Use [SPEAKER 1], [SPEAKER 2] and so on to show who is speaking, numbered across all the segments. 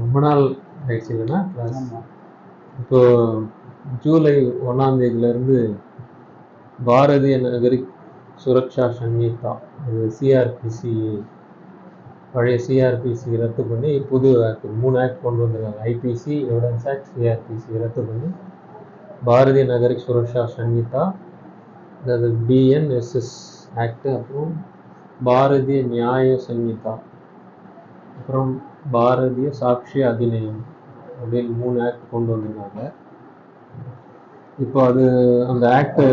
[SPEAKER 1] ரொம்ப நாள் ஆயிடுச்சு இல்லைன்னா?
[SPEAKER 2] ஆமாம்
[SPEAKER 1] இப்போ ஜூலை ஒன்றாம் தேதியிலேருந்து பாரதிய நகரிக் சுரக்ஷா சங்கீதா இது சிஆர்பிசி பழைய சிஆர்பிசி ரத்து பண்ணி புது ஆக்ட் மூணு ஆக்ட் கொண்டு வந்திருக்காங்க. ஐபிசி எவிடன்ஸ் ஆக்ட் சிஆர்பிசி ரத்து பண்ணி பாரதிய நகரிக் சுரக்ஷா சங்கீதா அதாவது பிஎன்எஸ்எஸ் ஆக்ட் அப்புறம் பாரதிய நியாய சங்கீதா. அப்புறம் பாரதிய சாட்சி அதிநயம் அப்படின்னு மூணு ஆக்ட் கொண்டு வந்திருக்காங்க. இப்போ அது அந்த ஆக்ட்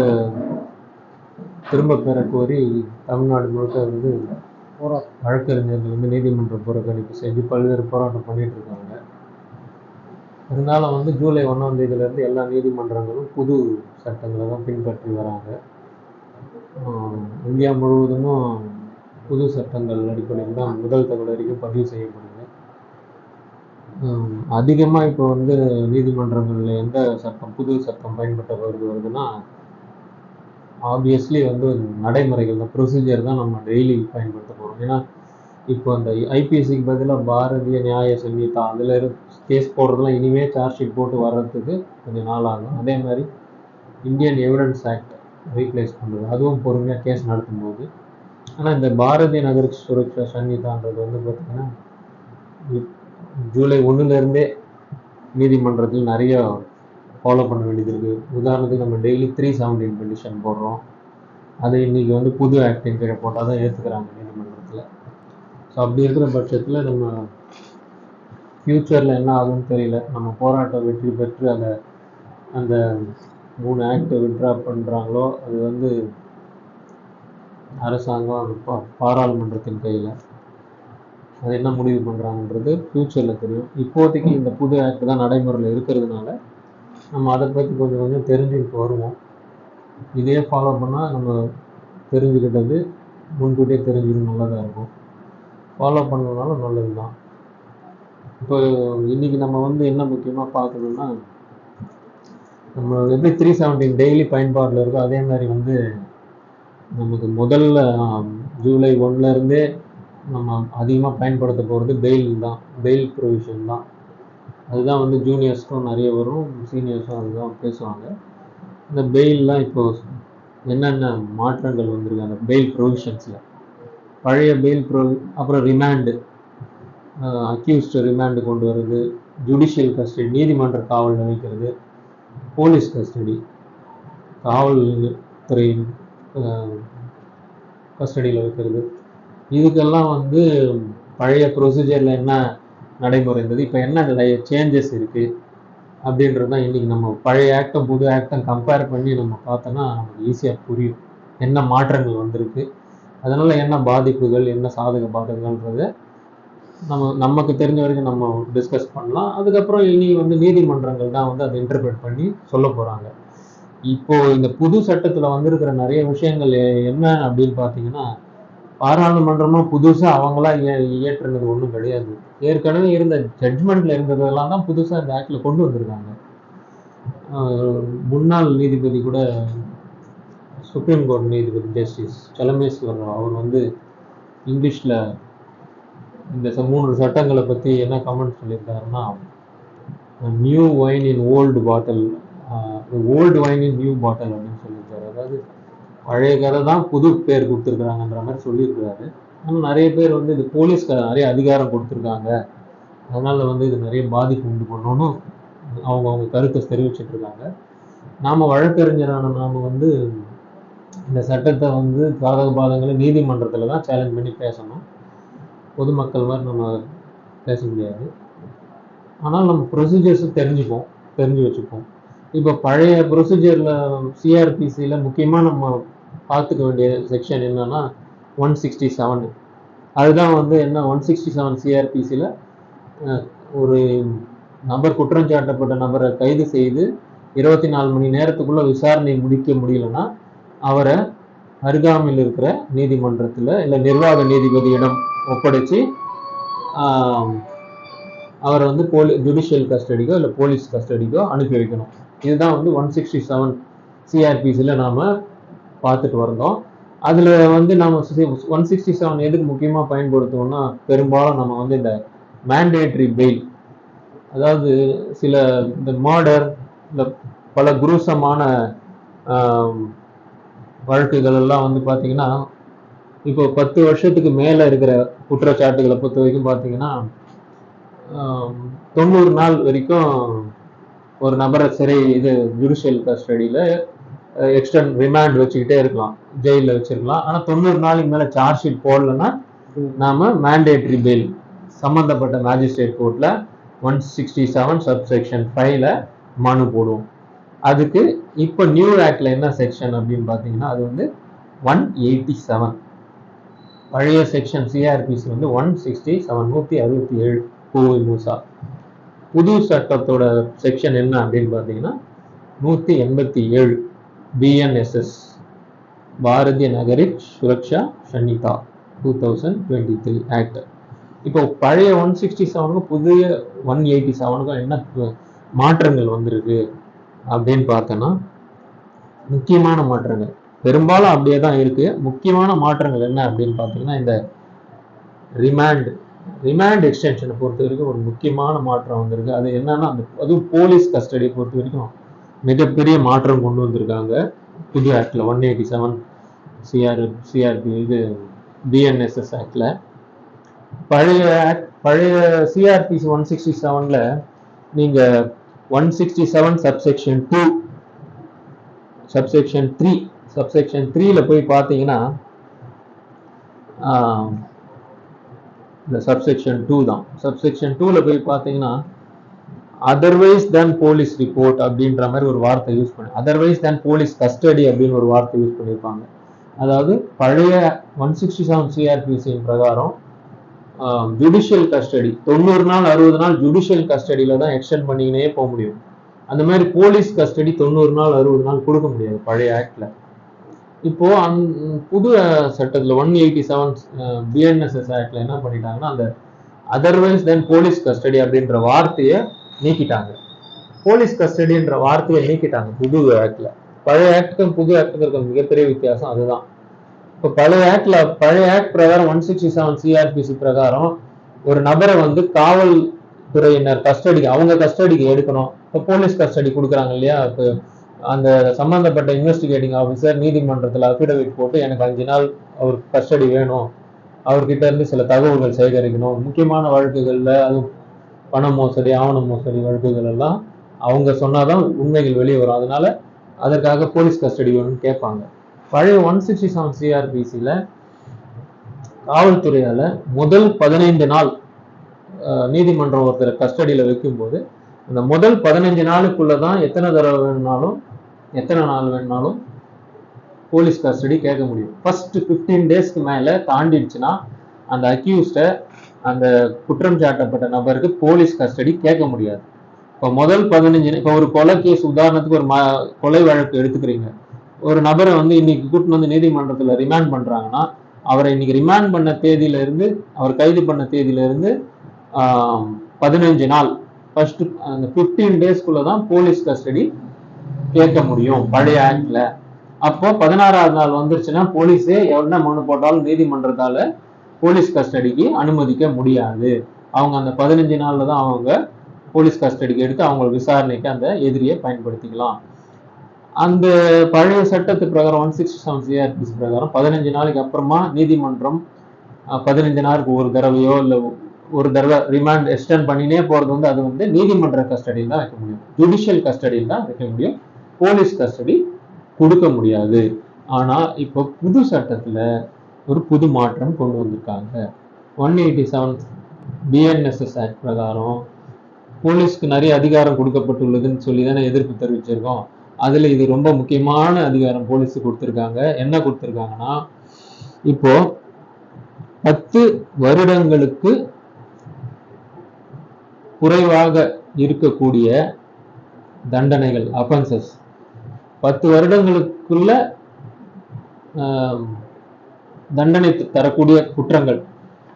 [SPEAKER 1] திரும்ப பெற கோரி தமிழ்நாடு முழுக்க வந்து வழக்கறிஞர்கள் வந்து நீதிமன்ற புறக்கணிப்பு செஞ்சு பல்வேறு போராட்டம் பண்ணிட்டு இருக்காங்க. இருந்தாலும் வந்து ஜூலை ஒன்றாம் தேதியிலேருந்து எல்லா நீதிமன்றங்களும் புது சட்டங்களை தான் பின்பற்றி வராங்க. இந்தியா முழுவதும் புது சட்டங்கள் அடிப்படையில் தான் முதல் தகவல் வரைக்கும் பதிவு செய்யப்படுது. அதிகமாக இப்போ வந்து நீதிமன்றங்களில் எந்த சட்டம் புது சட்டம் பயன்பட்ட வருது வருதுன்னா ஆப்வியஸ்லி வந்து நடைமுறைகள் இந்த ப்ரொசீஜர் தான் நம்ம டெய்லி பயன்படுத்த போகிறோம் ஏன்னா இப்போ அந்த ஐபிஎஸ்சிக்கு பதிலாக பாரதிய நியாய சங்கீதா அதில் கேஸ் போடுறதுலாம் இனிமே சார்ஜ் ஷீட் போட்டு வர்றதுக்கு கொஞ்சம் நாள் ஆகும். அதே மாதிரி இந்தியன் எவிடன்ஸ் ஆக்ட் ரீப்ளேஸ் பண்ணுறது அதுவும் பொறுமையாக கேஸ் நடத்தும்போது ஆனால் இந்த பாரதி நகர் சுரக்ஷா சன்னிதான்றது வந்து பார்த்திங்கன்னா ஜூலை ஒன்றுலேருந்தே நீதிமன்றத்தில் நிறைய ஃபாலோ பண்ண வேண்டியது இருக்குது உதாரணத்துக்கு நம்ம டெய்லி த்ரீ செவன்டீன் பெட்டிஷன் போடுறோம். அதை இன்னைக்கு வந்து புது ஆக்டிங் கீழே போட்டால் தான் ஏற்றுக்கிறாங்க நீதிமன்றத்தில். ஸோ அப்படி இருக்கிற பட்சத்தில் நம்ம ஃப்யூச்சரில் என்ன ஆகும்னு தெரியல. நம்ம போராட்டம் வெற்றி பெற்று அதை அந்த மூணு ஆக்டை விட்ரா பண்ணுறாங்களோ அது வந்து அரசாங்கம் அது பா- பாராளுமன்றத்தின் கையில். அது என்ன முடிவு பண்ணுறாங்கன்றது ஃப்யூச்சரில் தெரியும். இப்போதைக்கு இந்த புது ஆக்ட் தான் நடைமுறையில் இருக்கிறதுனால நம்ம அதை பற்றி கொஞ்சம் கொஞ்சம் தெரிஞ்சுக்கிட்டு வருவோம். இதே ஃபாலோ பண்ணால் நம்ம தெரிஞ்சுக்கிட்டது முன்கூட்டியே தெரிஞ்சுக்கணும் நல்லதாக இருக்கும். ஃபாலோ பண்ணதுனால நல்லது தான். இப்போ இன்றைக்கி நம்ம வந்து என்ன முக்கியமாக பார்க்கணுன்னா நம்ம எப்படி த்ரீ செவன்டீன் டெய்லி பயன்பாட்டில் இருக்கோ அதே மாதிரி வந்து நமக்கு முதல்ல ஜூலை ஒன்லருந்தே நம்ம அதிகமாக பயன்படுத்த போகிறது பெயில் தான் பெயில் ப்ரொவிஷன் தான். அதுதான் வந்து ஜூனியர்ஸ்க்கும் நிறைய வரும் சீனியர்ஸும் அதுதான் பேசுவாங்க. இந்த பெயில்லாம் இப்போ என்னென்ன மாற்றங்கள் வந்திருக்கு அந்த பெயில் ப்ரொவிஷன்ஸில்? பழைய பெயில் ப்ரொ அப்புறம் ரிமாண்டு அக்யூஸ்டு ரிமாண்டு கொண்டு வர்றது ஜுடிஷியல் கஸ்டடி நீதிமன்ற காவலில் வைக்கிறது போலீஸ் கஸ்டடி காவல் துறையின் கஸ்டடியில் வைக்கிறது. இதுக்கெல்லாம் வந்து பழைய ப்ரொசீஜரில் என்ன நடைமுறை இருந்தது இப்போ என்ன சேஞ்சஸ் இருக்குது அப்படின்றது தான் இன்றைக்கி நம்ம பழைய ஆக்டம் புது ஆக்டம் கம்பேர் பண்ணி நம்ம பார்த்தோன்னா நமக்கு ஈஸியாக புரியும். என்ன மாற்றங்கள் வந்திருக்கு அதனால் என்ன பாதிப்புகள் என்ன சாதக பாதகங்கள்ன்றத நம்ம நமக்கு தெரிஞ்ச வரைக்கும் நம்ம டிஸ்கஸ் பண்ணலாம். அதுக்கப்புறம் இனி வந்து நீதிமன்றங்கள் தான் வந்து அதை இன்டர்பிரேட் பண்ணி சொல்ல போகிறாங்க இப்போ இந்த புது சட்டத்தில் வந்திருக்கிற நிறைய விஷயங்கள் என்ன அப்படின்னு பார்த்தீங்கன்னா பாராளுமன்றமும் புதுசாக அவங்களா இய- இயற்றுனது ஒன்றும் கிடையாது. ஏற்கனவே இருந்த ஜட்மெண்ட்ல இருந்ததெல்லாம் தான் புதுசாக இந்த ஆக்டில் கொண்டு வந்திருக்காங்க. முன்னாள் நீதிபதி கூட சுப்ரீம் கோர்ட் நீதிபதி ஜஸ்டிஸ் சலமேஸ்வர் அவர் வந்து இங்கிலீஷில் இந்த ச- மூன்று சட்டங்களை பற்றி என்ன கமெண்ட் சொல்லியிருக்காருன்னா new wine in old bottle old வாங்கி நியூ பாட்டில் அப்படின்னு சொல்லியிருக்காரு. அதாவது பழைய கதை தான் புது பேர் கொடுத்துருக்குறாங்கன்ற மாதிரி சொல்லியிருக்கிறாரு. ஆனால் நிறைய பேர் வந்து இது போலீஸ்க்கு நிறைய அதிகாரம் கொடுத்துருக்காங்க. அதனால் வந்து இது நிறைய பாதிப்பு உண்டு பண்ணணும்னு அவங்க அவங்க கருத்தை தெரிவிச்சிட்டு இருக்காங்க. நாம் வழக்கறிஞரான நாம் வந்து இந்த சட்டத்தை வந்து சாதக பாதங்களை நீதிமன்றத்தில் தான் சேலஞ்ச் பண்ணி பேசணும். பொதுமக்கள் மாதிரி நம்ம பேச முடியாது. ஆனால் நம்ம ப்ரொசீஜர்ஸும் தெரிஞ்சுப்போம் தெரிஞ்சு வச்சுப்போம். இப்போ பழைய ப்ரொசீஜரில் சிஆர்பிசியில் முக்கியமாக நம்ம பார்த்துக்க வேண்டிய செக்ஷன் என்னன்னா ஒன் சிக்ஸ்டி செவன் அதுதான் வந்து என்ன ஒன் சிக்ஸ்டி செவன் சிஆர்பிசியில் ஒரு நபர் குற்றம் சாட்டப்பட்ட நபரை கைது செய்து இருபத்தி நாலு மணி நேரத்துக்குள்ளே விசாரணை முடிக்க முடியலன்னா அவரை அருகாமையில் இருக்கிற நீதிமன்றத்தில் இல்லை நிர்வாக நீதிபதியிடம் ஒப்படைச்சு அவரை வந்து போலி ஜுடிஷியல் கஸ்டடிக்கோ இல்லை போலீஸ் கஸ்டடிக்கோ அனுப்பி வைக்கணும். இதுதான் வந்து ஒன் சிக்ஸ்டி செவன் சிஆர்பிசியில் நாம் பார்த்துட்டு வந்தோம். அதில் வந்து நாம் ஒன் சிக்ஸ்டி செவன் எதுக்கு முக்கியமாக பயன்படுத்துவோம்னா பெரும்பாலும் நம்ம வந்து இந்த மேண்டேட்ரி பெயில் அதாவது சில இந்த மர்டர் இந்த பல குரூசமான வழக்குகள் எல்லாம் வந்து பார்த்தீங்கன்னா இப்போ பத்து வருஷத்துக்கு மேலே இருக்கிற குற்றச்சாட்டுகளை பொறுத்த வரைக்கும் பார்த்தீங்கன்னா தொண்ணூறு நாள் வரைக்கும் ஒரு நபரை சிறை இது ஜுடிஷியல் கஸ்டடியில் எக்ஸ்டன் ரிமாண்ட் வச்சுக்கிட்டே இருக்கலாம். ஜெயிலில் வச்சிருக்கலாம். ஆனால் தொண்ணூறு நாளைக்கு மேலே சார்ஜ் ஷீட் போடலன்னா நாம் மேண்டேட்ரி பெயில் சம்மந்தப்பட்ட மேஜிஸ்ட்ரேட் கோர்ட்டில் ஒன் சிக்ஸ்டி செவன் சப்செக்ஷன் ஃபைவ்ல மனு போடுவோம். அதுக்கு இப்போ நியூ ஆக்டில் என்ன செக்ஷன் அப்படின்னு பார்த்தீங்கன்னா அது வந்து ஒன் எயிட்டி செவன் பழைய செக்ஷன் சிஆர்பிசி வந்து ஒன் சிக்ஸ்டி செவன் நூற்றி அறுபத்தி ஏழு. கோவை மூசா. புது சட்டத்தோட செக்ஷன் என்ன அப்படின்னு பார்த்தீங்கன்னா நூற்றி எண்பத்தி ஏழு BNSS Bharatiya Nagarik Suraksha Sanhita two thousand twenty three act இப்போ பழைய ஒன் சிக்ஸ்டி செவனுக்கும் புதிய ஒன் எயிட்டி செவனுக்கும் என்ன மாற்றங்கள் வந்திருக்கு அப்படின்னு பார்த்தோன்னா முக்கியமான மாற்றங்கள். பெரும்பாலும் அப்படியே தான் இருக்குது முக்கியமான மாற்றங்கள் என்ன அப்படின்னு பார்த்தீங்கன்னா இந்த ரிமாண்ட் ரிமாண்ட் எக்ஸ்டென்ஷனை பொறுத்த வரைக்கும் ஒரு முக்கியமான மாற்றம் வந்திருக்கு. அது என்னன்னா அந்த அதுவும் போலீஸ் கஸ்டடியை பொறுத்த வரைக்கும் மிகப்பெரிய மாற்றம் கொண்டு வந்திருக்காங்க. புது ஆக்டில் one eighty seven CR CRP இது பிஎன்எஸ்எஸ் ஆக்டில் பழைய ஆக்ட் பழைய சிஆர்பிசி ஒன் சிக்ஸ்டி செவனில் நீங்கள் one sixty seven subsection two subsection three subsection த்ரீல போய் பார்த்தீங்கன்னா ஆஹ், இந்த சப்செக்ஷன் டூ தான். சப்செக்ஷன் டூவில் போய் பார்த்தீங்கன்னா அதர்வைஸ் தென் போலீஸ் ரிப்போர்ட் அப்படின்ற மாதிரி ஒரு வார்த்தை யூஸ் பண்ணி அதர்வைஸ் தென் போலீஸ் கஸ்டடி அப்படின்னு ஒரு வார்த்தை யூஸ் பண்ணியிருப்பாங்க. அதாவது பழைய ஒன் சிக்ஸ்டி செவன் சிஆர்பிசியின் பிரகாரம் ஜுடிஷியல் கஸ்டடி தொண்ணூறு நாள் அறுபது நாள் ஜுடிஷியல் கஸ்டடியில தான் எக்ஸ்டெண்ட் பண்ணிக்கினே போக முடியும். அந்த மாதிரி போலீஸ் கஸ்டடி தொண்ணூறு நாள் அறுபது நாள் கொடுக்க முடியாது பழைய ஆக்டில் இப்போ அந் புது சட்டத்தில் ஒன் எயிட்டி செவன் பிஎன்எஸ்எஸ் ஆக்டில் என்ன பண்ணிட்டாங்கன்னா அந்த அதர்வைஸ் தென் போலீஸ் கஸ்டடி அப்படின்ற வார்த்தையை நீக்கிட்டாங்க. போலீஸ் கஸ்டடின்ற வார்த்தையை நீக்கிட்டாங்க புது ஆக்ட்ல பழைய ஆக்டுக்கும் புது ஆக்டுக்கும் இருக்க மிகப்பெரிய வித்தியாசம் அதுதான். இப்போ பழைய ஆக்ட்ல பழைய ஆக்ட் பிரகாரம் ஒன் சிக்ஸ்டி செவன் சிஆர்பிசி பிரகாரம் ஒரு நபரை வந்து காவல் துறையினர் கஸ்டடிக்கு அவங்க கஸ்டடிக்கு எடுக்கணும். இப்போ போலீஸ் கஸ்டடி கொடுக்குறாங்க இல்லையா? இப்போ அந்த சம்பந்தப்பட்ட இன்வெஸ்டிகேட்டிங் ஆஃபீஸர் நீதிமன்றத்தில் அஃபிடவிட் போட்டு எனக்கு அஞ்சு நாள் அவர் கஸ்டடி வேணும். அவர்கிட்ட இருந்து சில தகவல்கள் சேகரிக்கணும். முக்கியமான வழக்குகளில் அது பண மோசடி ஆவண மோசடி வழக்குகள் எல்லாம் அவங்க சொன்னால் தான் உண்மைகள் வெளியே வரும். அதனால அதற்காக போலீஸ் கஸ்டடி வேணும்னு கேட்பாங்க. பழைய ஒன் சிக்ஸ்டி செவன் சிஆர்பிசியில் காவல்துறையால் முதல் பதினைந்து நாள் நீதிமன்றம் ஒருத்தர் கஸ்டடியில் வைக்கும்போது அந்த முதல் பதினஞ்சு நாளுக்குள்ளே தான் எத்தனை தடவை வேணும்னாலும் எத்தனை நாள் வேணுனாலும் போலீஸ் கஸ்டடி கேட்க முடியும். ஃபர்ஸ்ட் ஃபிஃப்டீன் டேஸ்க்கு மேலே தாண்டிடுச்சுன்னா அந்த அக்யூஸ்டை அந்த குற்றம் சாட்டப்பட்ட நபருக்கு போலீஸ் கஸ்டடி கேட்க முடியாது. இப்போ முதல் பதினஞ்சு இப்போ ஒரு கொலை கேஸ் உதாரணத்துக்கு ஒரு ம கொலை வழக்கு எடுத்துக்கிறீங்க. ஒரு நபரை வந்து இன்னைக்கு கூட்டின்னு வந்து நீதிமன்றத்தில் ரிமாண்ட் பண்ணுறாங்கன்னா அவரை இன்னைக்கு ரிமாண்ட் பண்ண தேதியில இருந்து அவர் கைது பண்ண தேதியில இருந்து பதினஞ்சு நாள். ஃபர்ஸ்ட் அந்த ஃபிஃப்டீன் டேஸ்க்குள்ள தான் போலீஸ் கஸ்டடி கேட்க முடியும் பழைய ஆக்ட்ல. அப்போ பதினாறாவது நாள் வந்துருச்சுன்னா போலீஸே என்ன மனு போட்டாலும் நீதிமன்றத்தால போலீஸ் கஸ்டடிக்கு அனுமதிக்க முடியாது. அவங்க அந்த பதினஞ்சு நாள்ல தான் அவங்க போலீஸ் கஸ்டடிக்கு எடுத்து அவங்க விசாரணைக்கு அந்த எதிரியை பயன்படுத்திக்கலாம். அந்த பழைய சட்டத்து பிரகாரம் ஒன் சிக்ஸ்டி செவன் சிஆர்பிசி பிரகாரம் பதினஞ்சு நாளைக்கு அப்புறமா நீதிமன்றம் பதினஞ்சு நாளுக்கு ஒரு தடவையோ இல்லை ஒரு தடவை ரிமாண்ட் எக்ஸ்டெண்ட் பண்ணினே போகிறது வந்து அது வந்து நீதிமன்ற கஸ்டடியில் தான் வைக்க முடியும். ஜுடிஷியல் கஸ்டடியில் தான் வைக்க முடியும். போலீஸ் கஸ்டடி கொடுக்க முடியாது. ஆனால் இப்போ புது சட்டத்தில் ஒரு புது மாற்றம் கொண்டு வந்திருக்காங்க. One eighty seven BNSS act பிரகாரம் போலீஸ்க்கு நிறைய அதிகாரம் கொடுக்கப்பட்டுள்ளதுன்னு சொல்லி தானே எதிர்ப்பு தெரிவிச்சிருக்கோம். அதில் இது ரொம்ப முக்கியமான அதிகாரம் போலீஸுக்கு கொடுத்துருக்காங்க. என்ன கொடுத்துருக்காங்கன்னா இப்போ பத்து வருடங்களுக்கு குறைவாக இருக்கக்கூடிய தண்டனைகள் அஃபென்சஸ் பத்து வருடங்களுக்குள்ள தண்டனை தரக்கூடிய குற்றங்கள்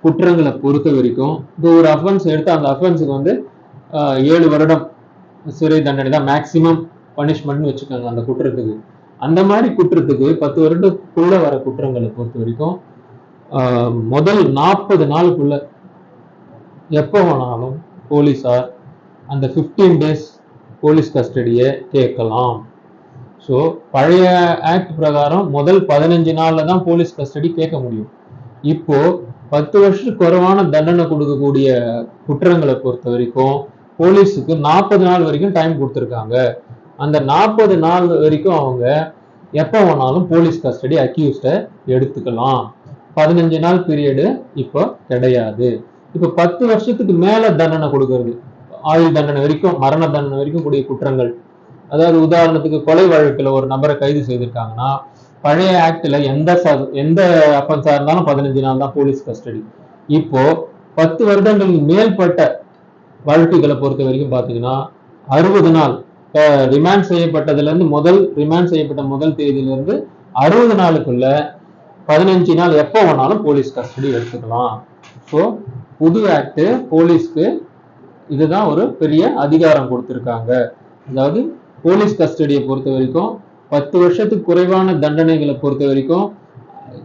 [SPEAKER 1] குற்றங்களை பொறுத்த வரைக்கும் இப்போ ஒரு அஃபென்ஸ் எடுத்து அந்த அஃபென்ஸுக்கு வந்து ஏழு வருடம் சிறை தண்டனை தான் மேக்சிமம் பனிஷ்மெண்ட்னு வச்சுக்கோங்க அந்த குற்றத்துக்கு. அந்த மாதிரி குற்றத்துக்கு பத்து வருடத்துக்குள்ள வர குற்றங்களை பொறுத்த வரைக்கும் முதல் நாற்பது நாளுக்குள்ள எப்போ வேணாலும் போலீஸார் அந்த 15 டேஸ் போலீஸ் கஸ்டடியை கேட்கலாம். ஸோ பழைய ஆக்ட் பிரகாரம் முதல் பதினஞ்சு நாளில் தான் போலீஸ் கஸ்டடி கேட்க முடியும். இப்போ பத்து வருஷத்துக்கு குறைவான தண்டனை கொடுக்கக்கூடிய குற்றங்களை பொறுத்த வரைக்கும் போலீஸுக்கு நாற்பது நாள் வரைக்கும் டைம் கொடுத்துருக்காங்க. அந்த நாற்பது நாள் வரைக்கும் அவங்க எப்போ வேணாலும் போலீஸ் கஸ்டடி அக்யூஸ்டை எடுத்துக்கலாம். பதினஞ்சு நாள் பீரியடு இப்போ கிடையாது. இப்போ பத்து வருஷத்துக்கு மேலே தண்டனை கொடுக்கறது ஆயுள் தண்டனை வரைக்கும் மரண தண்டனை வரைக்கும் கூடிய குற்றங்கள் அதாவது உதாரணத்துக்கு கொலை வழக்கில் ஒரு நபரை கைது செய்திருக்காங்கன்னா பழைய ஆக்ட்ல எந்த எந்த அஃபென்ஸாக இருந்தாலும் பதினஞ்சு நாள் தான் போலீஸ் கஸ்டடி இப்போ பத்து வருடங்கள் மேற்பட்ட வழக்குகளை பொறுத்த வரைக்கும் பார்த்தீங்கன்னா அறுபது நாள் ரிமாண்ட் செய்யப்பட்டதுல இருந்து முதல் ரிமாண்ட் செய்யப்பட்ட முதல் தேதியிலேருந்து அறுபது நாளுக்குள்ள பதினஞ்சு நாள் எப்போ வேணாலும் போலீஸ் கஸ்டடி எடுத்துக்கலாம். ஸோ புது ஆக்டு போலீஸ்க்கு இதுதான் ஒரு பெரிய அதிகாரம் கொடுத்துருக்காங்க. அதாவது போலீஸ் கஸ்டடியை பொறுத்த வரைக்கும் பத்து வருஷத்துக்கு குறைவான தண்டனைகளை பொறுத்த வரைக்கும்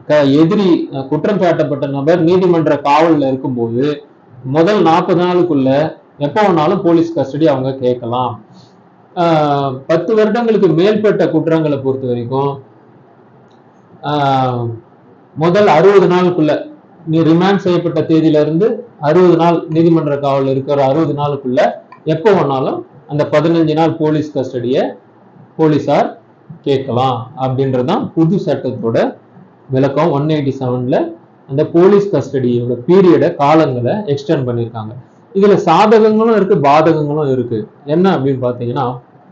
[SPEAKER 1] க- எதிரி குற்றம் சாட்டப்பட்ட நபர் நீதிமன்ற காவலில் இருக்கும்போது முதல் நாற்பது நாளுக்குள்ள எப்போ வேணாலும் போலீஸ் கஸ்டடி அவங்க கேட்கலாம். பத்து வருடங்களுக்கு மேற்பட்ட குற்றங்களை பொறுத்த வரைக்கும் முதல் அறுபது நாளுக்குள்ள நீ ரிமாண்ட் செய்யப்பட்ட தேதியிலிருந்து அறுபது நாள் நீதிமன்ற காவலில் இருக்கிற அறுபது நாளுக்குள்ள எப்போ வேணாலும் அந்த பதினஞ்சு நாள் போலீஸ் கஸ்டடியை போலீஸார் கேட்கலாம் அப்படின்றதுதான் புது சட்டத்தோட விளக்கம் ஒன் எயிட்டி செவன்ல அந்த போலீஸ் கஸ்டடியோட பீரியடை காலங்களை எக்ஸ்டெண்ட் பண்ணியிருக்காங்க. இதுல சாதகங்களும் இருக்கு பாதகங்களும் இருக்கு. என்ன அப்படின்னு பாத்தீங்கன்னா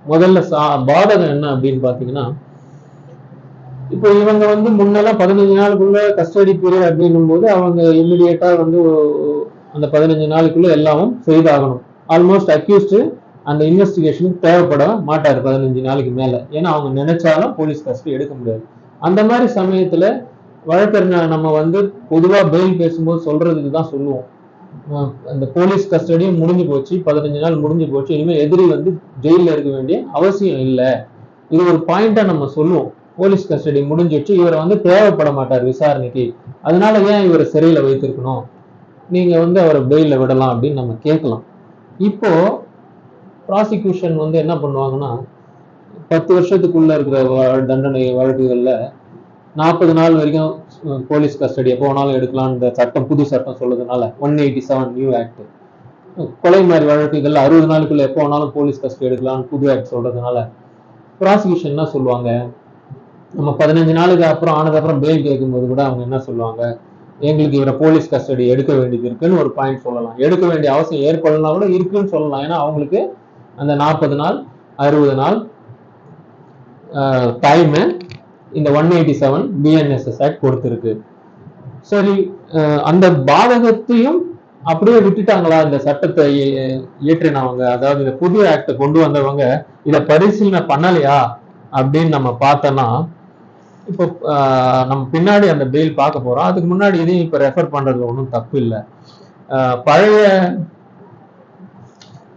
[SPEAKER 1] முதல்ல சா பாதகம் என்ன அப்படின்னு பாத்தீங்கன்னா இப்போ இவங்க வந்து முன்னெல்லாம் பதினஞ்சு நாளுக்குள்ள கஸ்டடி பீரியட் அப்படின்னும் போது அவங்க இமிடியேட்டா வந்து அந்த பதினஞ்சு நாளுக்குள்ள எல்லாமும் செய்தாகணும். ஆல்மோஸ்ட் அக்யூஸ்டு அந்த இன்வெஸ்டிகேஷனுக்கு தேவைப்பட மாட்டார் பதினஞ்சு நாளைக்கு மேல. ஏன்னா அவங்க நினைச்சாலும் போலீஸ் கஸ்டடி எடுக்க முடியாது. அந்த மாதிரி சமயத்துல வழக்கறிஞர் நம்ம வந்து பொதுவா பெயில் பேசும்போது சொல்றதுக்கு தான் சொல்லுவோம். அந்த போலீஸ் கஸ்டடியும் முடிஞ்சு போச்சு பதினஞ்சு நாள் முடிஞ்சு போச்சு இனிமேல் எதிரி வந்து ஜெயிலில் இருக்க வேண்டிய அவசியம் இல்லை. இது ஒரு பாயிண்டா நம்ம சொல்லுவோம். போலீஸ் கஸ்டடி முடிஞ்சிடுச்சு இவரை வந்து தேவைப்பட மாட்டார் விசாரணைக்கு. அதனால ஏன் இவரை சிறையில வைத்திருக்கணும்? நீங்க வந்து அவரை பெயில விடலாம் அப்படின்னு நம்ம கேட்கலாம். இப்போ ப்ராசிக்யூஷன் வந்து என்ன பண்ணுவாங்கன்னா பத்து வருஷத்துக்குள்ள இருக்கிற வ- தண்டனை வழக்குகளில் நாற்பது நாள் வரைக்கும் போலீஸ் கஸ்டடி எப்போ வேணாலும் எடுக்கலாம் சட்டம் புது சட்டம் சொல்லுறதுனால one eighty seven new act கொலை மாதிரி வழக்குகள்ல அறுபது நாளுக்குள்ள எப்போ வேணாலும் போலீஸ் கஸ்டடி எடுக்கலாம்னு புது ஆக்ட் சொல்றதுனால ப்ராசிக்யூஷன் என்ன சொல்லுவாங்க? நம்ம பதினஞ்சு நாளுக்கு அப்புறம் ஆனதுக்கப்புறம் பெயில் கேட்கும்போது கூட அவங்க என்ன சொல்லுவாங்க? எங்களுக்கு இவரை போலீஸ் கஸ்டடி எடுக்க வேண்டியது இருக்குன்னு ஒரு பாயிண்ட் சொல்லலாம். எடுக்க வேண்டிய அவசியம் ஏற்படலாம் கூட இருக்குன்னு சொல்லலாம். ஏன்னா அவங்களுக்கு அந்த நாற்பது நாள் அறுபது நாள் டைமு இந்த one eighty seven BNSS act கொடுத்துருக்கு. சரி அந்த பாதகத்தையும் அப்படியே விட்டுட்டாங்களா? இந்த சட்டத்தை இயற்றினவங்க அதாவது இந்த புதிய ஆக்டை கொண்டு வந்தவங்க இதை பரிசீலனை பண்ணலையா? அப்படின்னு நம்ம பார்த்தோம்னா இப்போ ஆஹ், நம்ம பின்னாடி அந்த பெயில் பார்க்க போறோம். அதுக்கு முன்னாடி இதையும் இப்போ ரெஃபர் பண்ணுறது ஒன்றும் தப்பு இல்லை. பழைய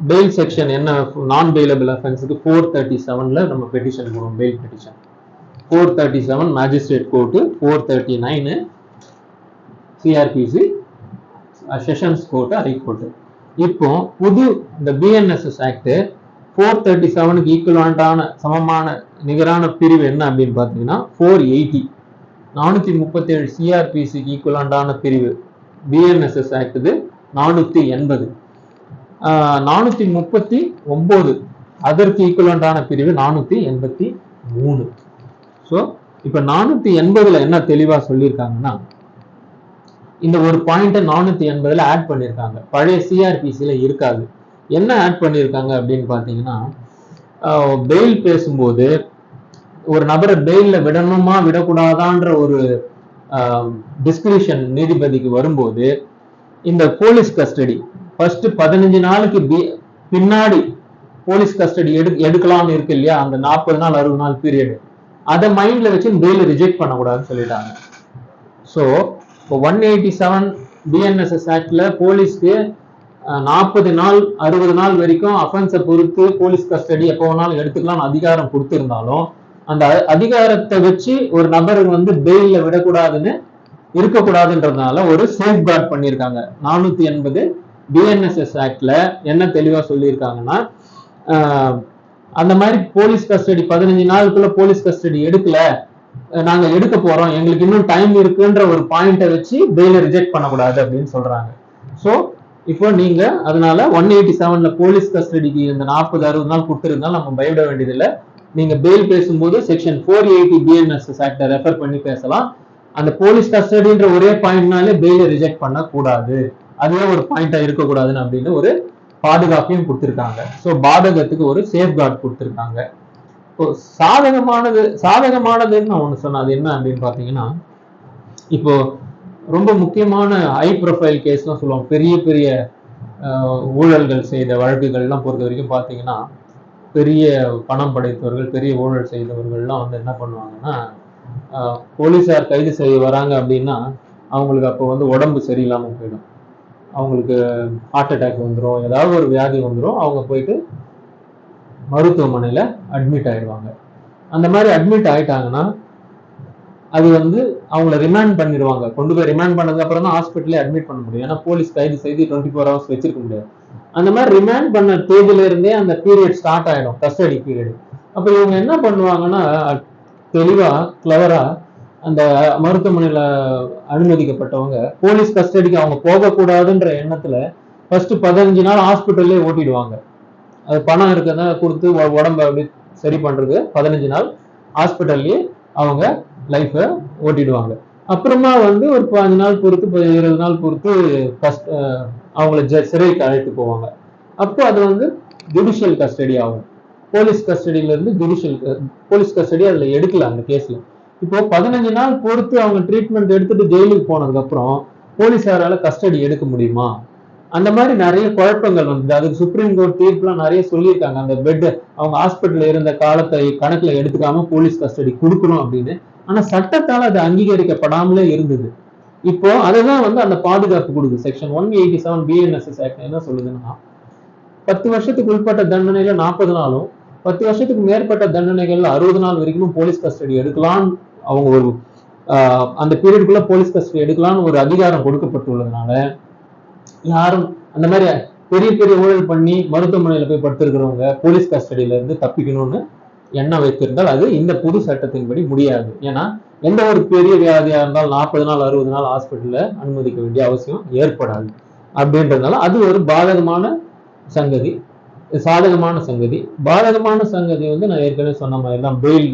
[SPEAKER 1] பெயில் செக்ஷன் என்ன? நான் பெயிலபிள் அஃபென்ஸுக்கு ஃபோர் தேர்ட்டி செவனில் நம்ம பெட்டிஷன் போடுவோம் bail petition four thirty seven magistrate court four thirty nine CrPC sessions court high court இப்போ புது இந்த பிஎன்எஸ்எஸ் ஆக்ட் ஃபோர் தேர்ட்டி செவனுக்கு ஈக்குவலான சமமான நிகரான பிரிவு என்ன அப்படின்னு பார்த்தீங்கன்னா ஃபோர் எயிட்டி நானூற்றி முப்பத்தேழு சிஆர்பிசிக்கு ஈக்குவலான பிரிவு பிஎன்எஸ்எஸ் ஆக்ட் இது நானூற்றி எண்பது. நானூத்தி முப்பத்தி ஒன்பது அதற்கு ஈக்குவலண்டான பிரிவு நானூத்தி எண்பத்தி மூணு. ஸோ இப்போ நானூத்தி எண்பதுல என்ன தெளிவா சொல்லியிருக்காங்கன்னா இந்த ஒரு பாயிண்ட்டை நானூத்தி எண்பதுல ஆட் பண்ணியிருக்காங்க. பழைய சிஆர்பிசியில இருக்காது. என்ன ஆட் பண்ணியிருக்காங்க அப்படின்னு பார்த்தீங்கன்னா பெயில் பேசும்போது ஒரு நபரை பெயில்ல விடணுமா விடக்கூடாதான்ற ஒரு டிஸ்கிரிஷன் நீதிபதிக்கு வரும்போது இந்த போலீஸ் கஸ்டடி ஃபர்ஸ்ட் பதினஞ்சு நாளுக்கு பின்னாடி போலீஸ் கஸ்டடி எடு எடுக்கலாம்னு இருக்கு இல்லையா? அந்த நாற்பது நாள் அறுபது நாள் பீரியட் அதை மைண்ட்ல வச்சு பெயில் ரிஜெக்ட் பண்ணக்கூடாதுன்னு சொல்லிட்டாங்க. ஸோ இப்போ ஒன் எயிட்டி செவன் பிஎன்எஸ்எஸ் ஆக்ட்ல போலீஸ்க்கு நாற்பது நாள் அறுபது நாள் வரைக்கும் அஃபென்ஸை பொறுத்து போலீஸ் கஸ்டடி எப்போ வேணாலும் எடுத்துக்கலாம்னு அதிகாரம் கொடுத்துருந்தாலும் அந்த அதிகாரத்தை வச்சு ஒரு நபருக்கு வந்து பெயில்ல விடக்கூடாதுன்னு இருக்கக்கூடாதுன்றதுனால ஒரு சேஃப் கார்ட் பண்ணியிருக்காங்க. நானூத்தி எண்பது பிஎன்எஸ்எஸ் ஆக்ட்ல என்ன தெளிவா சொல்லியிருக்காங்கன்னா அந்த மாதிரி போலீஸ் கஸ்டடி பதினஞ்சு நாளுக்குள்ள போலீஸ் கஸ்டடி எடுக்கல நாங்க எடுக்க போறோம். எங்களுக்கு இன்னும் டைம் இருக்குன்ற ஒரு பாயிண்ட்டை வச்சு பெயில ரிஜெக்ட் பண்ணக்கூடாது அப்படின்னு சொல்றாங்க. ஸோ இப்போ நீங்க அதனால ஒன் எயிட்டி செவன்ல போலீஸ் கஸ்டடிக்கு இந்த நாற்பது அறுபது நாள் கொடுத்துருந்தாலும் நம்ம பயப்பட வேண்டியதில்லை. நீங்க பெயில் பேசும்போது செக்ஷன் ஃபோர் எயிட்டி பிஎன்எஸ்எஸ் ஆக்டை ரெஃபர் பண்ணி பேசலாம். அந்த போலீஸ் கஸ்டடின்ற ஒரே பாயிண்ட்னாலே பெயில ரிஜெக்ட் பண்ணக்கூடாது. அதுவே ஒரு பாயிண்டா இருக்கக்கூடாதுன்னு அப்படின்னு ஒரு பாதுகாப்பையும் கொடுத்துருக்காங்க. ஸோ பாதகத்துக்கு ஒரு சேஃப் கார்டு கொடுத்துருக்காங்க. இப்போ சாதகமானது சாதகமானதுன்னு நான் ஒன்று சொன்னேன். அது என்ன அப்படின்னு பார்த்தீங்கன்னா இப்போ ரொம்ப முக்கியமான ஹை ப்ரொஃபைல் கேஸ்லாம் சொல்லுவோம் பெரிய பெரிய ஊழல்கள் செய்த வழக்குகள்லாம் பொறுத்த வரைக்கும் பார்த்தீங்கன்னா பெரிய பணம் படைத்தவர்கள் பெரிய ஊழல் செய்தவர்கள்லாம் வந்து என்ன பண்ணுவாங்கன்னா போலீஸார் கைது செய்ய வராங்க அப்படின்னா அவங்களுக்கு அப்போ வந்து உடம்பு சரியில்லாமல் போயிடும். அவங்களுக்கு ஹார்ட் அட்டாக் வந்துடும் ஏதாவது ஒரு வியாதி வந்துடும் அவங்க போயிட்டு மருத்துவமனையில் அட்மிட் ஆயிடுவாங்க. அந்த மாதிரி அட்மிட் ஆயிட்டாங்கன்னா அது வந்து அவங்கள ரிமாண்ட் பண்ணிடுவாங்க. கொண்டு போய் ரிமாண்ட் பண்ணதுக்கு அப்புறம் தான் ஹாஸ்பிட்டலே அட்மிட் பண்ண முடியும். ஏன்னா போலீஸ் கைது செய்து டுவெண்ட்டி ஃபோர் ஹவர்ஸ் வச்சிருக்க முடியாது. அந்த மாதிரி ரிமாண்ட் பண்ண தேதியில இருந்தே அந்த பீரியட் ஸ்டார்ட் ஆயிடும். கஸ்டடி பீரியட் அப்போ இவங்க என்ன பண்ணுவாங்கன்னா தெளிவாக கிளவராக அந்த மருத்துவமனையில அனுமதிக்கப்பட்டவங்க போலீஸ் கஸ்டடிக்கு அவங்க போகக்கூடாதுன்ற எண்ணத்துல ஃபர்ஸ்ட் பதினஞ்சு நாள் ஹாஸ்பிட்டல்லே ஓட்டிடுவாங்க. அது பணம் இருக்கிறத கொடுத்து உடம்ப அப்படி சரி பண்றது பதினஞ்சு நாள் ஹாஸ்பிட்டல்லே அவங்க லைஃப்பை ஓட்டிடுவாங்க. அப்புறமா வந்து ஒரு பதினஞ்சு நாள் பொறுத்து இருபது நாள் பொறுத்து ஃபஸ்ட் அவங்கள ஜ சிறைக்கு அழைத்து போவாங்க. அப்போ அது வந்து ஜுடிஷியல் கஸ்டடி ஆகும். போலீஸ் கஸ்டடியில இருந்து ஜுடிஷியல் போலீஸ் கஸ்டடி அதில் எடுக்கல அந்த கேஸில் இப்போ பதினஞ்சு நாள் பொறுத்து அவங்க ட்ரீட்மெண்ட் எடுத்துட்டு ஜெயிலுக்கு போனதுக்கு அப்புறம் போலீஸாரால கஸ்டடி எடுக்க முடியுமா? அந்த மாதிரி நிறைய குழப்பங்கள் வந்தது. அதுக்கு சுப்ரீம் கோர்ட் தீர்ப்புலாம் நிறைய சொல்லியிருக்காங்க. அந்த பெட் அவங்க ஹாஸ்பிட்டல் இருந்த காலத்தை கணக்குல எடுத்துக்காம போலீஸ் கஸ்டடி கொடுக்கணும் அப்படின்னு. ஆனால் சட்டத்தால் அது அங்கீகரிக்கப்படாமலே இருந்தது. இப்போ அதுதான் வந்து அந்த பாதுகாப்பு கொடுக்குது. Section one eighty seven BNSS act என்ன சொல்லுதுன்னா பத்து வருஷத்துக்கு உட்பட்ட தண்டனையில நாற்பது நாளும் பத்து வருஷத்துக்கு மேற்பட்ட தண்டனைகள்ல அறுபது நாள் வரைக்கும் போலீஸ் கஸ்டடி எடுக்கலாம் அவங்க ஒரு அந்த பீரியடுக்குள்ள போலீஸ் கஸ்டடி எடுக்கலாம்னு ஒரு அதிகாரம் கொடுக்கப்பட்டுள்ளதுனால யாரும் அந்த மாதிரி பெரிய பெரிய ஊழல் பண்ணி மருத்துவமனையில போய் படுத்திருக்கிறவங்க போலீஸ் கஸ்டடியில இருந்து தப்பிக்கணும்னு எண்ணம் வைத்திருந்தால் அது இந்த புது சட்டத்தின்படி முடியாது. ஏன்னா எந்த ஒரு பெரிய வியாதியா இருந்தாலும் நாற்பது நாள் அறுபது நாள் ஹாஸ்பிட்டல்ல அனுமதிக்க வேண்டிய அவசியம் ஏற்படாது. அப்படின்றதுனால அது ஒரு பாதகமான சங்கதி சாதகமான சங்கதி. பாதகமான சங்கதி வந்து நான் ஏற்கனவே சொன்ன மாதிரி தான் பெயில்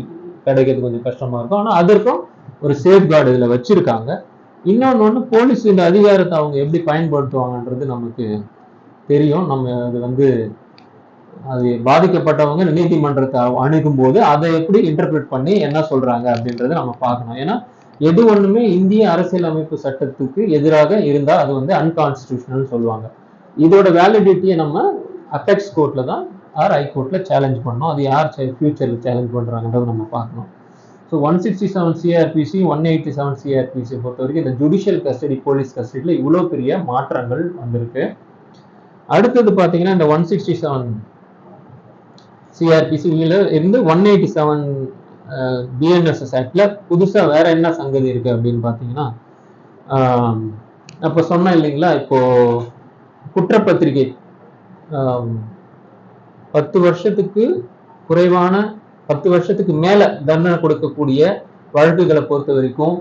[SPEAKER 1] கிடைக்கிறது கொஞ்சம் கஷ்டமா இருக்கும். ஆனா அதற்கும் ஒரு சேஃப் கார்டு இதுல வச்சிருக்காங்க. இன்னொன்னு ஒண்ணு போலீஸ் இந்த அதிகாரத்தை அவங்க எப்படி பயன்படுத்துவாங்கன்றது நமக்கு தெரியும். நம்ம அது வந்து அது பாதிக்கப்பட்டவங்க நீதிமன்றத்தை அணுகும் போது அதை எப்படி இன்டர்பிரட் பண்ணி என்ன சொல்றாங்க அப்படின்றத நம்ம பார்க்கணும். ஏன்னா எது ஒண்ணுமே இந்திய அரசியலமைப்பு சட்டத்துக்கு எதிராக இருந்தா அது வந்து அன்கான்ஸ்டியூஷனல் சொல்லுவாங்க. இதோட வேலிடிட்டியை நம்ம அபெக்ஸ் கோர்ட்ல தான் ஆர் ஹைகோர்ட்டில் சேலஞ்ச் பண்ணோம் அது யார் ஃபியூச்சரில் சேலஞ்ச் பண்ணுறாங்கன்றது நம்ம பார்க்கணும். So one sixty seven CrPC one eighty seven CrPC பொறுத்த வரைக்கும் இந்த ஜுடிஷியல் கஸ்டடி போலீஸ் கஸ்டடியில் இவ்வளோ பெரிய மாற்றங்கள் வந்திருக்கு. அடுத்தது பார்த்தீங்கன்னா இந்த ஒன் சிக்ஸ்டி செவன் சிஆர்பிசி இருந்து ஒன் எயிட்டி செவன் பிஎன்எஸ்எஸ் ஆக்டில் புதுசாக வேற என்ன சங்கதி இருக்கு அப்படின்னு பார்த்தீங்கன்னா அப்போ சொன்னேன் இல்லைங்களா? இப்போ குற்றப்பத்திரிகை பத்து வருஷத்துக்கு குறைவான பத்து வருஷத்துக்கு மேல தண்டனை கொடுக்கக்கூடிய வழக்குகளை பொறுத்த வரைக்கும்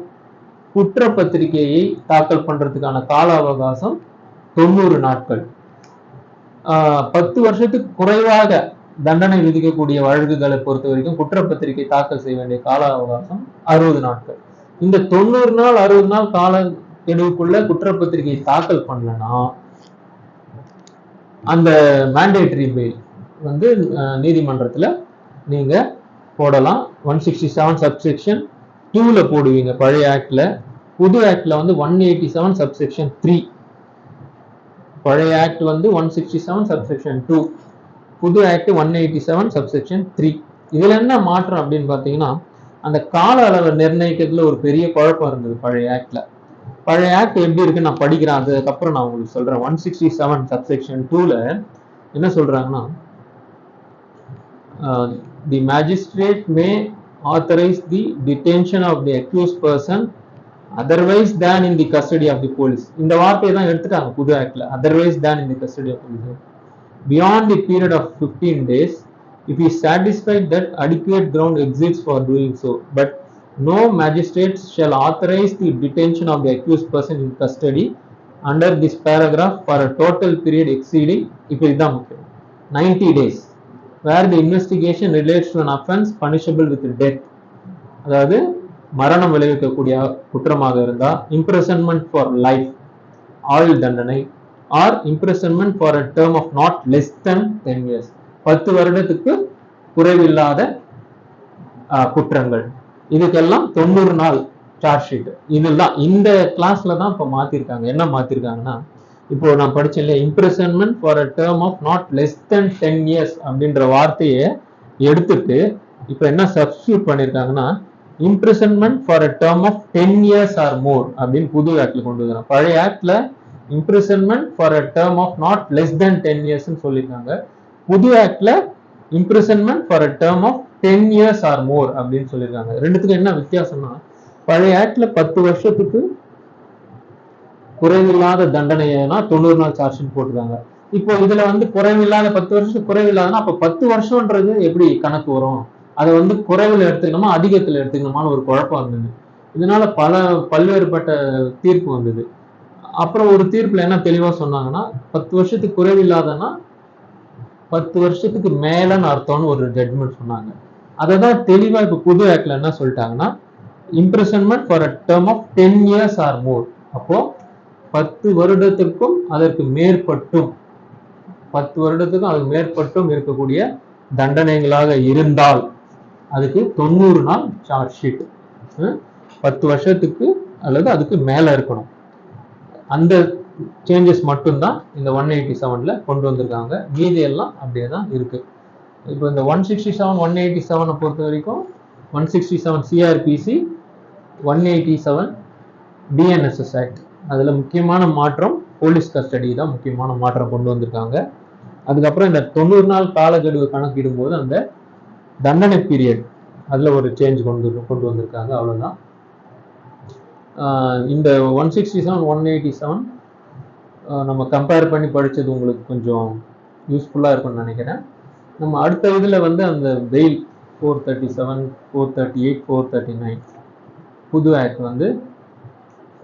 [SPEAKER 1] குற்றப்பத்திரிகையை தாக்கல் பண்றதுக்கான கால அவகாசம் தொண்ணூறு நாட்கள். ஆஹ் பத்து வருஷத்துக்கு குறைவாக தண்டனை விதிக்கக்கூடிய வழக்குகளை பொறுத்த வரைக்கும் குற்றப்பத்திரிகை தாக்கல் செய்ய வேண்டிய கால அவகாசம் அறுபது நாட்கள். இந்த தொண்ணூறு நாள் அறுபது நாள் கால கெடுவுக்குள்ள குற்றப்பத்திரிகை தாக்கல் பண்ணலன்னா அந்த மேண்டேட்டரி பெயில் வந்து நீதிமன்றத்தில் நீங்கள் நீங்க போடலாம். ஒன் சிக்ஸ்டி செவன் சப்செக்ஷன் டூவில் போடுவீங்க. பழைய ஆக்டில் புது ஆக்ட்ல வந்து one eighty seven subsection three பழைய ஆக்ட் வந்து one sixty seven subsection two புது act one eighty seven subsection three இதில் என்ன மாற்றம் அப்படின்னு பார்த்தீங்கன்னா அந்த கால அளவை நிர்ணயிக்கிறதுல ஒரு பெரிய குழப்பம் இருந்தது பழைய ஆக்டில் பழைய ஆக்ட் எப்படி இருக்கு நான் படிக்கிறேன். அதுக்கப்புறம் நான் உங்களுக்கு சொல்றேன். ஒன் சிக்ஸ்டி செவன் சப்செக்ஷன் டூவில் என்ன சொல்றாங்கன்னா the magistrate may authorize the detention of the accused person otherwise than in the custody of the police இந்த வார்த்தையை தான் எடுத்துட்டாங்க புது ஆக்ட்ல otherwise than in the custody of police beyond the period of fifteen days if is satisfied that adequate ground exists for doing so but no magistrate shall authorize the detention of the accused person in custody under this paragraph for a total period exceeding இப்போ இதுதான் முக்கியம் 90 days Where the investigation relates to an offence punishable with death அதாவது மரணம் விளைவிக்கக்கூடிய குற்றமாக இருந்தா imprisonment for life ஆயுள் தண்டனை or imprisonment for a term of not less than ten years பத்து வருடத்துக்கு குறைவில்லாத குற்றங்கள். இதுக்கெல்லாம் தொண்ணூறு நாள் சார்ஜ் ஷீட் இதெல்லாம் இந்த கிளாஸ்ல தான் இப்போ மாத்திருக்காங்க. என்ன மாத்திருக்காங்கன்னா இப்போ நான் படிச்சேன் இல்லையா? Imprisonment for a term of not less than ten years அப்படின்ற வார்த்தையை எடுத்துட்டு இப்போ என்ன சப்ஸ்டியூட் பண்ணியிருக்காங்கன்னா imprisonment for a term of ten years or more அப்படின்னு புது ஆக்டில் கொண்டு வராங்க பழைய ஆக்டில் imprisonment for a term of not less than ten இயர்ஸ்னு சொல்லியிருக்காங்க. புது ஆக்டில் imprisonment for a term of ten years or more அப்படின்னு சொல்லியிருக்காங்க. ரெண்டுத்துக்கும் என்ன வித்தியாசம்னா பழைய ஆக்டில் பத்து வருஷத்துக்கு குறைவில்லாத தண்டனைனா தொண்ணூறு நாள் சார்ஜ்னு போட்டிருக்காங்க. இப்போ இதுல வந்து குறைவில்லாத பத்து வருஷத்துக்கு குறைவில்லாதனா அப்ப பத்து வருஷம்ன்றது எப்படி கணக்கு வரும்? அதை வந்து குறைவில் எடுத்துக்கணுமா அதிகத்துல எடுத்துக்கணுமான்னு ஒரு குழப்பம் இருந்தது இதனால பல பல்வேறுபட்ட தீர்ப்பு வந்தது. அப்புறம் ஒரு தீர்ப்புல என்ன தெளிவா சொன்னாங்கன்னா பத்து வருஷத்துக்கு குறைவில்லாதனா பத்து வருஷத்துக்கு மேலன்னு அர்த்தம்னு ஒரு ஜட்மெண்ட் சொன்னாங்க. அதை தான் தெளிவா இப்ப புது ஆக்ட்ல என்ன சொல்லிட்டாங்கன்னா imprisonment for a term of ten years or more அப்போ பத்து வருடத்திற்கும் அதற்கு மேற்பட்டும் பத்து வருடத்துக்கும் அதுக்கு மேற்பட்டும் இருக்கக்கூடிய தண்டனைகளாக இருந்தால் அதுக்கு தொண்ணூறு நாள் சார்ஜ் ஷீட் பத்து வருஷத்துக்கு அல்லது அதுக்கு மேல இருக்கணும். அந்த சேஞ்சஸ் மட்டும்தான் இந்த ஒன் எயிட்டி செவன்ல கொண்டு வந்திருக்காங்க. மீதி எல்லாம் அப்படியே தான் இருக்கு. இப்போ இந்த one sixty seven one eighty செவனை பொறுத்த வரைக்கும் one sixty seven CrPC one eighty seven BNSS act அதில் முக்கியமான மாற்றம் போலீஸ் கஸ்டடி தான் முக்கியமான மாற்றம் கொண்டு வந்திருக்காங்க. அதுக்கப்புறம் இந்த தொண்ணூறு நாள் காலக்கெடுவு கணக்கிடும்போது அந்த தண்டனை பீரியட் அதில் ஒரு சேஞ்ச் கொண்டு கொண்டு வந்திருக்காங்க. அவ்வளோதான் இந்த one sixty seven one eighty seven நம்ம கம்பேர் பண்ணி படித்தது உங்களுக்கு கொஞ்சம் யூஸ்ஃபுல்லாக இருக்கும்னு நினைக்கிறேன். நம்ம அடுத்த இதில் வந்து அந்த bail four thirty seven four thirty eight four thirty nine புது ஆக்ட் வந்து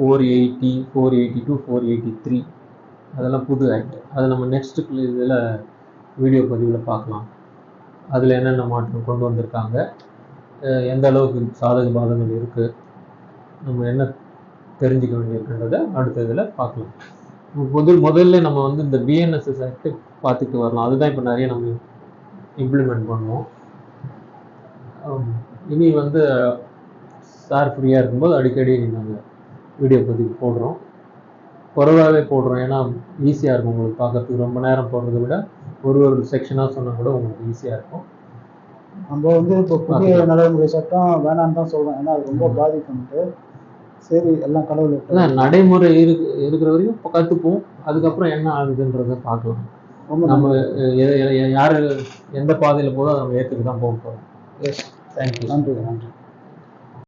[SPEAKER 1] four eighty four eighty two four eighty three அதெல்லாம் புது ஆக்ட் அதை நம்ம நெக்ஸ்ட்டு இதில் வீடியோ பதிவில் பார்க்கலாம். அதில் என்னென்ன மாற்றம் கொண்டு வந்திருக்காங்க? எந்த அளவுக்கு சாதக பாதங்கள் இருக்குது நம்ம என்ன தெரிஞ்சுக்க வேண்டியிருக்குன்றதை அடுத்த இதில் பார்க்கலாம். முதல் முதல்ல நம்ம வந்து இந்த பிஎன்எஸ்எஸ் ஆக்ட் பார்த்துட்டு வரலாம். அதுதான் இப்போ நிறைய நம்ம இம்ப்ளிமெண்ட் பண்ணுவோம். இனி வந்து சார் ஃப்ரீயாக இருக்கும்போது அடிக்கடி நாங்கள் வீடியோ பதிவு போடுறோம். குறைவாகவே போடுறோம். ஏன்னா ஈஸியாக இருக்கும் உங்களுக்கு பார்க்கறதுக்கு. ரொம்ப நேரம் போடுறதை விட ஒரு ஒரு செக்ஷனாக சொன்னால் கூட உங்களுக்கு ஈஸியாக இருக்கும்.
[SPEAKER 2] நம்ம வந்து இப்போ புதிய நடைமுறை சட்டம் வேணான்னு தான் சொல்றோம். ஏன்னா அது ரொம்ப பாதிக்கும்ட்டு. சரி எல்லாம் கடவுள்
[SPEAKER 1] நடைமுறை இருக்கு இருக்கிற வரைக்கும் கற்றுப்போம் அதுக்கப்புறம் என்ன ஆகுதுன்றதை பார்க்கலாம். நம்ம யாரு எந்த பாதையில் போதோ அதை நம்ம ஏற்றுக்கு தான் போக போகிறோம்
[SPEAKER 2] எஸ்
[SPEAKER 1] தேங்க்யூ
[SPEAKER 2] நன்றி நன்றி.